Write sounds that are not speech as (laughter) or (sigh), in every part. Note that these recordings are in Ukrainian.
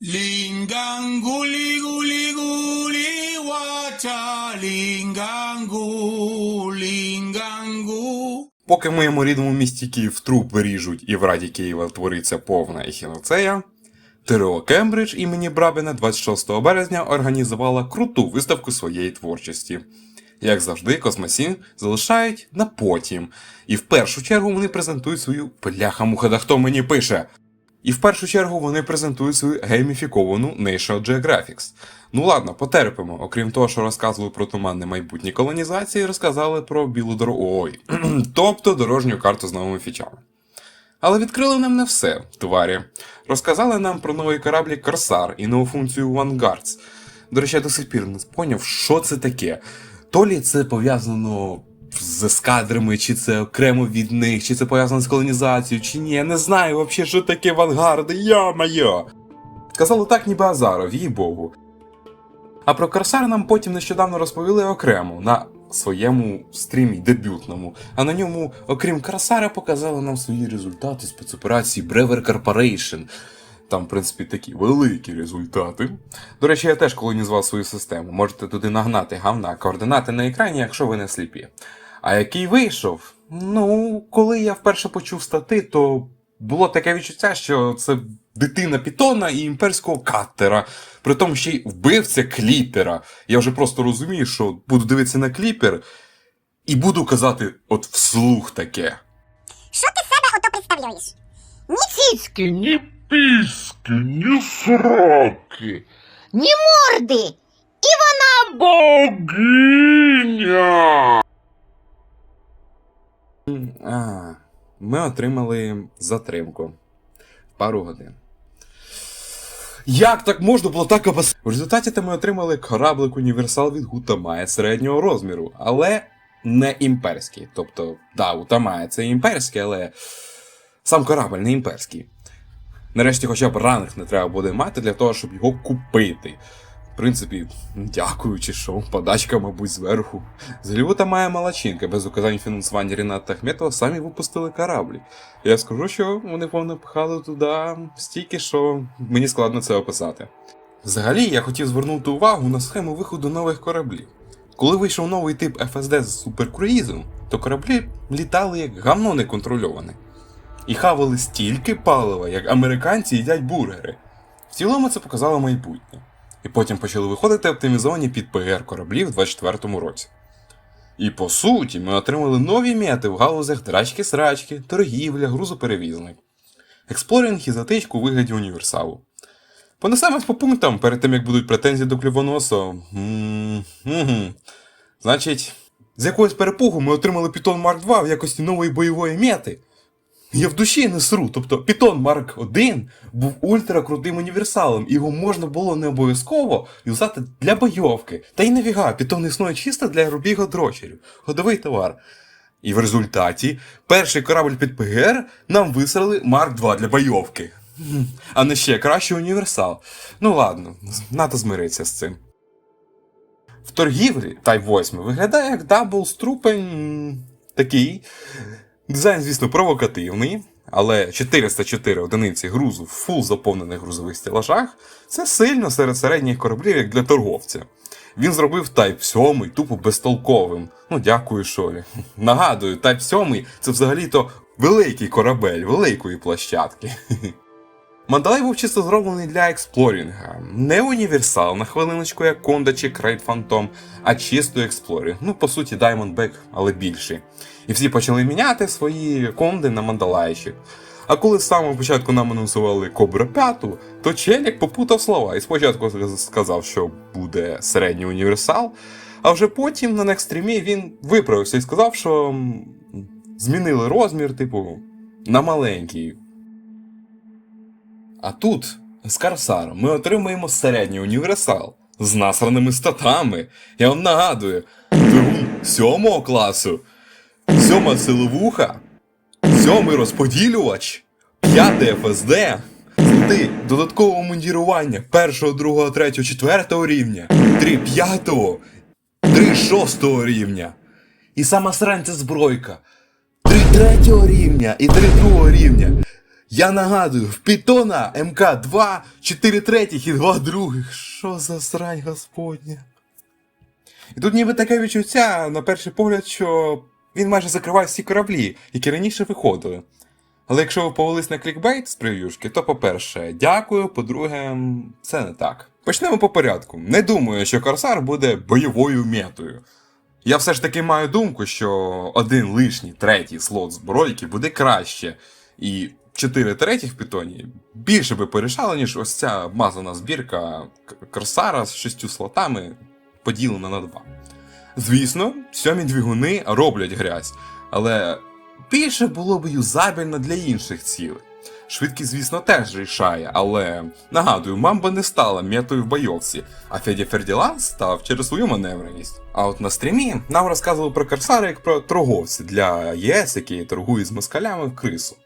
Linganguli guli guli wacha lingangu lingangu. Поки в моєму рідному місті Київ труп виріжуть і в Раді Києва твориться повна ехіноцея, ТРО Кембридж імені Брабіна 26 березня організувала круту виставку своєї творчості. Як завжди, Космосін залишають на потім. І в першу чергу вони презентують свою бляха-муха, да хто мені пише. І в першу чергу вони презентують свою гейміфіковану National Geographics. Ну ладно, потерпимо. Окрім того, що розказували про туманне майбутнє колонізації, розказали про білу дорогу. Ой, (clears throat) тобто дорожню карту з новими фічами. Але відкрили нам не все, тварі. Розказали нам про новий кораблі Корсар і нову функцію Vanguards. До речі, я до сих пір не поняв, що це таке. То лі це пов'язано з ескадрами, чи це окремо від них, чи це пов'язано з колонізацією, чи ні. Я не знаю взагалі, що таке авангарди, я-моє. Казали так, ніби Азаров, їй богу. А про Корсар нам потім нещодавно розповіли окремо на своєму стрімі дебютному. А на ньому, окрім Корсара, показали нам свої результати спецоперації Brewer Corporation. Там, в принципі, такі великі результати. До речі, я теж колонізував свою систему. Можете туди нагнати гавна координати на екрані, якщо ви не сліпі. А який вийшов? Ну, коли я вперше почув стати, то було таке відчуття, що це дитина Пітона і імперського катера. При тому ще й вбивця кліпера. Я вже просто розумію, що буду дивитися на кліпер і буду казати от вслух таке. Що ти себе ото представляєш? Ні цицьки, Ни писки, ни сраки. ні морди. І вона Богиня! А, ми отримали затримку. Пару годин. Як так можна було так обос... В результаті ми отримали кораблик Універсал від Гутамая середнього розміру, але не імперський. Тобто, да, Гутамая це імперський, але сам корабль не імперський. Нарешті хоча б ранг не треба буде мати для того, щоб його купити. Принципі, дякую, чи що, подачка, мабуть, зверху. З Голлівуда має малачинка, без указань фінансування Ріната Ахметова самі випустили кораблі. Я скажу, що вони понапихали туди стільки, що мені складно це описати. Взагалі, я хотів звернути увагу на схему виходу нових кораблів. Коли вийшов новий тип FSD з суперкруїзом, то кораблі літали як гавно неконтрольоване. І хавали стільки палива, як американці їдять бургери. В цілому це показало майбутнє. І потім почали виходити оптимізовані під ПГР кораблі в 24-му році. І по суті, ми отримали нові мети в галузях драчки-срачки, торгівля, грузоперевізник, експлорінг і затичку у вигляді універсалу. Понесемось по пунктам перед тим, як будуть претензії до мгм. Значить, з якогось перепугу ми отримали Python Mark 2 в якості нової бойової мети. Я в душі не сру. Тобто Python Mark 1 був ультракрутим універсалом, його можна було не обов'язково юзати для бойовки. Та й нафіга, Python існує чисто для робіго дрочерів, ходовий товар. І в результаті перший корабль під ПГР нам висрали Марк 2 для бойовки. А не ще кращий універсал. Ну ладно, надо змиритися з цим. В торгівлі Type 8 виглядає як дабл струпень такий. Дизайн, звісно, провокативний, але 404 одиниці грузу в фул заповнених грузових стелажах це сильно серед середніх кораблів, як для торговця. Він зробив Type 7 тупо безтолковим. Ну, дякую, Шолі. (laughs) Нагадую, Type 7 це взагалі-то великий корабель великої площадки. (laughs) Мандалай був чисто зроблений для експлорінга. Не універсал, на хвилиночку, як Конда чи Крейт Фантом, а чисто експлорінг. Ну, по суті, Diamondback, але більший. І всі почали міняти свої конди на мандалайщик. А коли з самого початку нам анонсували Кобра 5, то Челік попутав слова і спочатку сказав, що буде середній універсал, а вже потім на некстрімі він виправився і сказав, що змінили розмір, типу, на маленький. А тут, з Корсаром, ми отримаємо середній універсал з насраними статами. Я вам нагадую, двигун сьомого класу, сьома силовуха, сьомий розподілювач, п'ятий ФСД, ти додаткове мундірування першого, другого, третього, четвертого рівня, три п'ятого, три шостого рівня. І сама сранця збройка. Три третього рівня і три другого рівня. Я нагадую, в Пітона МК-2, 4 третіх і 2 других. Що за срань господня? І тут ніби таке відчуття, на перший погляд, що він майже закриває всі кораблі, які раніше виходили. Але якщо ви повелись на клікбейт з прев'юшки, то по-перше, дякую, по-друге, це не так. Почнемо по порядку. Не думаю, що Корсар буде бойовою метою. Я все ж таки маю думку, що один лишній третій слот збройки буде краще, і 4 третіх в питоні більше би порішало, ніж ось ця мазана збірка Корсара з шістю слотами, поділена на два. Звісно, сьомі двигуни роблять грязь, але більше було б юзабельно для інших цілей. Швидкість, звісно, теж рішає, але нагадую, мамба не стала метою в бойовці, а Феді Ферділанд став через свою маневреність. А от на стрімі нам розказували про Корсари як про торговці для ЄС, які торгують з москалями в крису.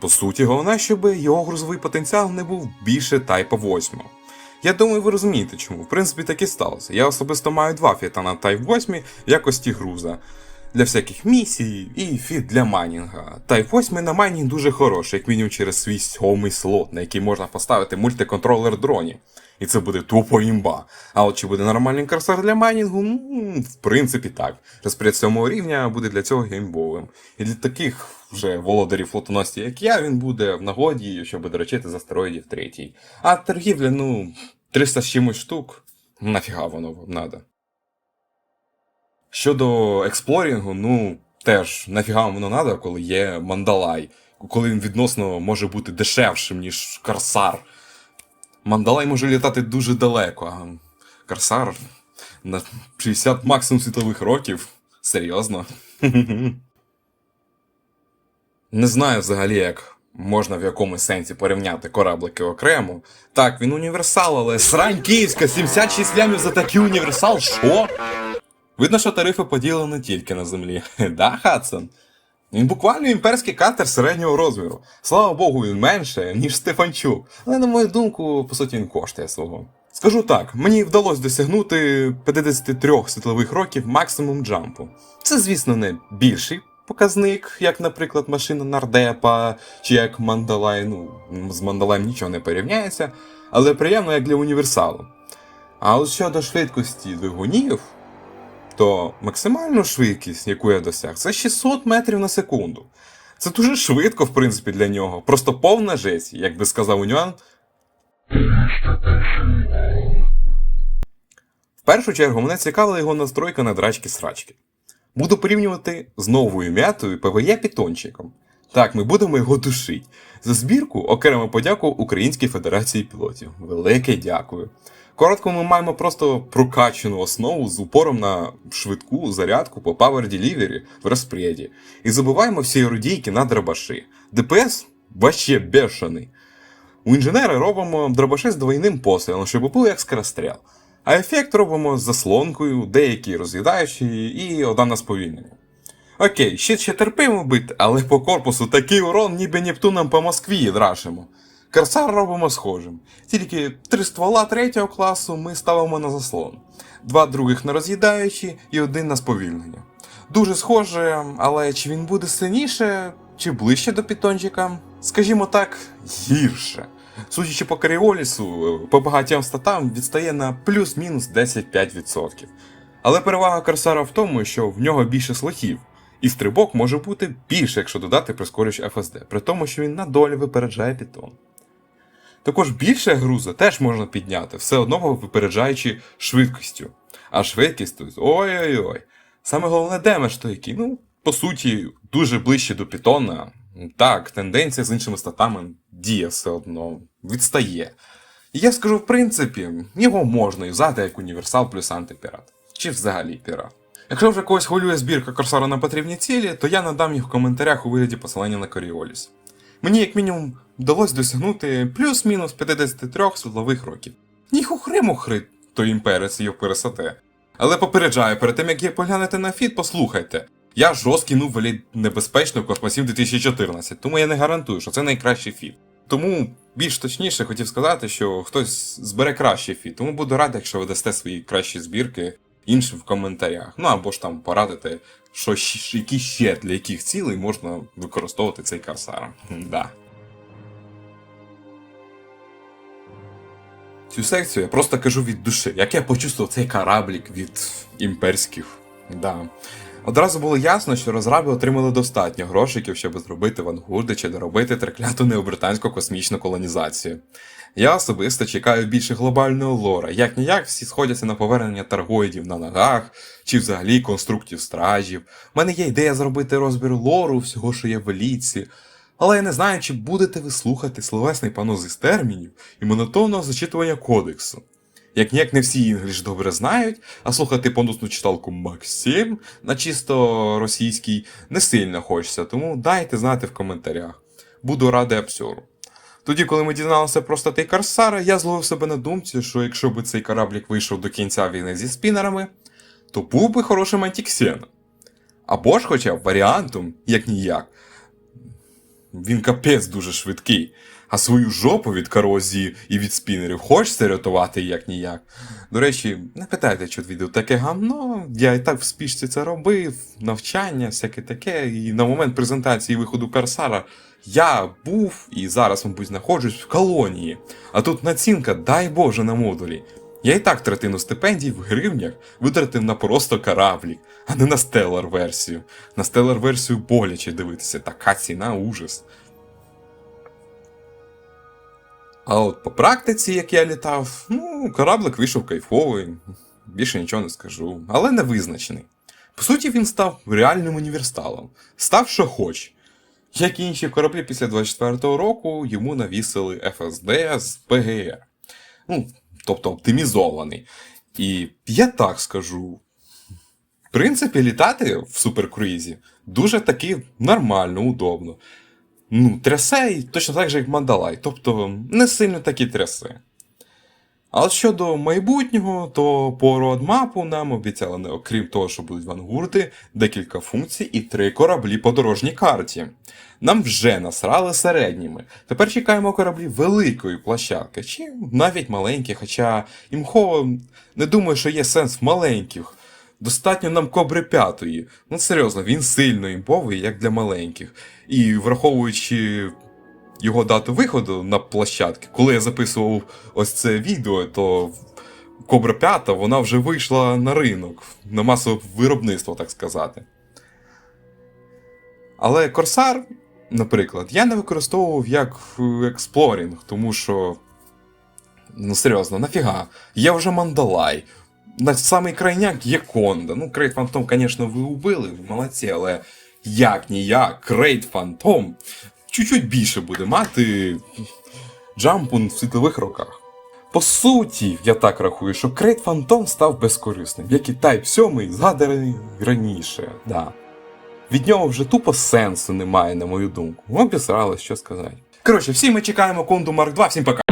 По суті, головне, щоб його грузовий потенціал не був більше Тайпа 8. Я думаю, ви розумієте, чому. В принципі, так і сталося. Я особисто маю два фіта на Type 8 в якості груза. Для всяких місій і фіт для майнінга. Type 8 на майнінг дуже хороший, як мінімум через свій сьомий слот, на який можна поставити мультиконтролер дронів. І це буде тупо імба. А от чи буде нормальний корсар для майнінгу? В принципі, так. Розпоряд сьомого рівня буде для цього геймбовим. І для таких вже володарів флотоносці, як я, він буде в нагоді, щоб доречити з астероїдів третій. А торгівля, ну, 300 з чимось штук, нафіга воно вам надо. Щодо експлорінгу, ну, теж нафіга воно надо, коли є Мандалай, коли він відносно може бути дешевшим, ніж Корсар. Мандалай може літати дуже далеко, а Корсар на 60 максимум світлових років. Серйозно. (laughs) Не знаю взагалі, як можна в якомусь сенсі порівняти кораблики окремо. Так, він універсал, але срань київська, 76 лямів за такий універсал, що? Видно, що тарифи поділені не тільки на землі. (laughs) Да, Хадсон? Він буквально імперський катер середнього розміру. Слава Богу, він менше, ніж Стефанчук. Але, на мою думку, по суті, він коштує свого. Скажу так, мені вдалося досягнути 53 світлових років максимум джампу. Це, звісно, не більший показник, як, наприклад, машина Нардепа чи як Мандалай. Ну, з Мандалаєм нічого не порівняється, але приємно як для універсалу. А от щодо швидкості двигунів, то максимальну швидкість, яку я досяг, це 600 метрів на секунду. Це дуже швидко, в принципі, для нього. Просто повна жесть, як би сказав Уніан. В першу чергу мене цікавила його настройка на драчки-срачки. Буду порівнювати з новою м'ятою ПВЄ пітончиком. Так, ми будемо його душити. За збірку окремо подяку Українській Федерації пілотів. Велике дякую. Коротко, ми маємо просто прокачану основу з упором на швидку зарядку по Power Delivery в розпряді. І забуваємо всі ерудійки на драбаші. ДПС вообще бешений. У інженера робимо дробаши з двойним пострілом, щоб був як скоростріл. А ефект робимо з заслонкою, деякі роз'їдаючі і одна на сповільнення. Окей, ще ще терпимо бити, але по корпусу такий урон, ніби Нептуном по Москві драшимо. Корсар робимо схожим. Тільки три ствола третього класу ми ставимо на заслон, два других на роз'їдаючі і один на сповільнення. Дуже схоже, але чи він буде сильніше, чи ближче до пітончика? Скажімо так, гірше. Судячи по Каріолісу, по багатьом статам відстає на плюс-мінус 10-5%. Але перевага Корсара в тому, що в нього більше слотів, і стрибок може бути більше, якщо додати прискорювач FSD, при тому, що він на долі випереджає Python. Також більше груза теж можна підняти, все одно випереджаючи швидкістю. А швидкість тут ой-ой-ой. Саме головне демедж то який, ну, по суті, дуже ближче до Python. Так, тенденція з іншими статами діє все одно, відстає. І я скажу, в принципі, його можна юзати як універсал плюс антипірат. Чи взагалі пірат. Якщо вже когось хвилює збірка Корсара на потрібні цілі, то я надам їх в коментарях у вигляді посилання на Коріоліс. Мені, як мінімум, вдалося досягнути плюс-мінус 53 світлових років. Ні хухри-мухри, то імперець його пересете. Але попереджаю, перед тим як є поглянете на фіт, послухайте. Я жорсткий ну валід небезпечно космосів 2014, тому я не гарантую, що це найкращий фіт. Тому більш точніше хотів сказати, що хтось збере кращий фіт, тому буду радий, якщо ви дасте свої кращі збірки іншим в коментарях. Ну або ж там порадите, що які ще для яких цілей можна використовувати цей корсар. Да. Цю секцію я просто кажу від душі, як я почувствував цей кораблік від імперських. Да. Одразу було ясно, що розраби отримали достатньо грошиків, щоб зробити вангурди чи доробити трекляту необританську космічну колонізацію. Я особисто чекаю більше глобального лора, як ніяк всі сходяться на повернення таргоїдів на ногах, чи взагалі конструктів стражів. У мене є ідея зробити розбір лору, всього, що є в еліці, але я не знаю, чи будете ви слухати словесний панос із термінів і монотонного зачитування кодексу. Як ніяк не всі інгліш добре знають, а слухати поносну читалку Максим на чисто російській не сильно хочеться, тому дайте знати в коментарях. Буду радий обсьору. Тоді, коли ми дізналися про статей Корсара, я зловив себе на думці, що якщо би цей кораблік вийшов до кінця війни зі спінерами, то був би хорошим антіксеном. Або ж хоча б варіантом, як ніяк. Він капець дуже швидкий. А свою жопу від корозії і від спінерів хочеться рятувати як ніяк. До речі, не питайте, що відео таке гамно. Я і так в спішці це робив, навчання, всяке таке. І на момент презентації виходу Корсара я був і зараз, мабуть, знаходжусь в колонії. А тут націнка, дай Боже, на модулі. Я і так третину стипендій в гривнях витратив на просто кораблік, а не на стеллар версію. На стеллар версію боляче дивитися, така ціна ужас. А от по практиці, як я літав, ну, кораблик вийшов кайфовий, більше нічого не скажу, але не визначений. По суті, він став реальним універсалом, став що хоч. Як і інші кораблі після 24-го року, йому навісили FSD з ПГР. Ну, тобто оптимізований. І я так скажу. В принципі, літати в суперкруїзі дуже таки нормально, удобно. Ну, трясе точно так же, як Мандалай, тобто не сильно такі трясе. А щодо майбутнього, то по родмапу нам обіцяли, не окрім того, що будуть вангурти, декілька функцій і три кораблі по дорожній карті. Нам вже насрали середніми. Тепер чекаємо кораблі великої площадки, чи навіть маленькі, хоча імхо не думаю, що є сенс в маленьких. Достатньо нам кобри п'ятої. Ну серйозно, він сильно імповий, як для маленьких. І враховуючи його дату виходу на площадки, коли я записував ось це відео, то Кобра 5 вона вже вийшла на ринок, на масове виробництво, так сказати. Але Корсар, наприклад, я не використовував як експлорінг, тому що. Ну серйозно, нафіга? Є вже Мандалай. На самий крайняк є Конда. Ну, Крейт Фантом, звісно, ви убили, ви молодці, але як ніяк, Крейт Фантом чуть-чуть більше буде мати джампун в світлових роках. По суті, я так рахую, що Крейт Фантом став безкорисним, як і Type 7 згаданий раніше. Да. Від нього вже тупо сенсу немає, на мою думку. Обісрали, що сказати. Коротше, всі ми чекаємо Конду Марк 2, всім пока.